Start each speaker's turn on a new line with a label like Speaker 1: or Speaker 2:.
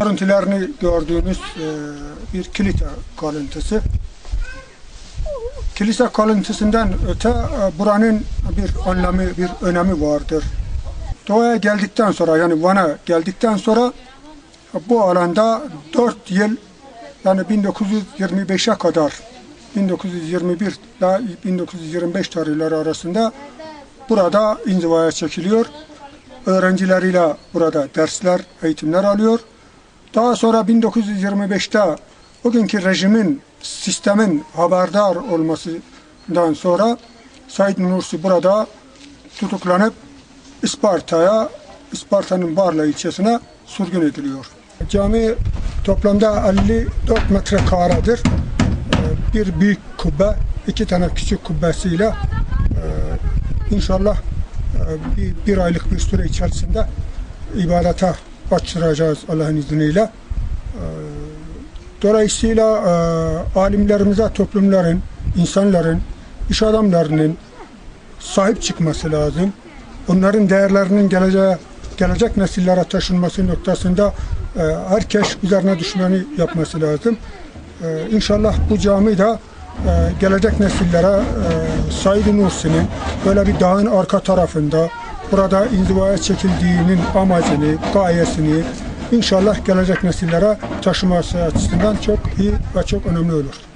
Speaker 1: Görüntülerini gördüğünüz e, bir kilise kalıntısı. Kilise kalıntısından öte e, buranın bir anlamı, bir önemi vardır. Doğuya geldikten sonra yani Van'a geldikten sonra bu alanda 4 yıl yani 1925'e kadar 1921 ile 1925 tarihleri arasında burada inzivaya çekiliyor. Öğrencileriyle burada dersler, eğitimler alıyor. Daha sonra 1925'te bugünkü rejimin, sistemin haberdar olmasından sonra Said Nursi burada tutuklanıp İsparta'ya, İsparta'nın Barla ilçesine sürgün ediliyor. Cami toplamda 54 metrekaredir. Ee, Bir büyük kubbe, iki tane küçük kubbesiyle e, inşallah bir, bir aylık bir süre içerisinde ibadete açtıracağız Allah'ın izniyle. Ee, Dolayısıyla e, alimlerimize toplumların, insanların, iş adamlarının sahip çıkması lazım. Onların değerlerinin geleceğe, gelecek nesillere taşınması noktasında e, herkes üzerine düşmeni yapması lazım. E, İnşallah bu cami de gelecek nesillere e, Said Nursi'nin böyle bir dağın arka tarafında burada inzivaya çekildiğinin amacını, gayesini inşallah gelecek nesillere taşıması açısından çok iyi ve çok önemli olur.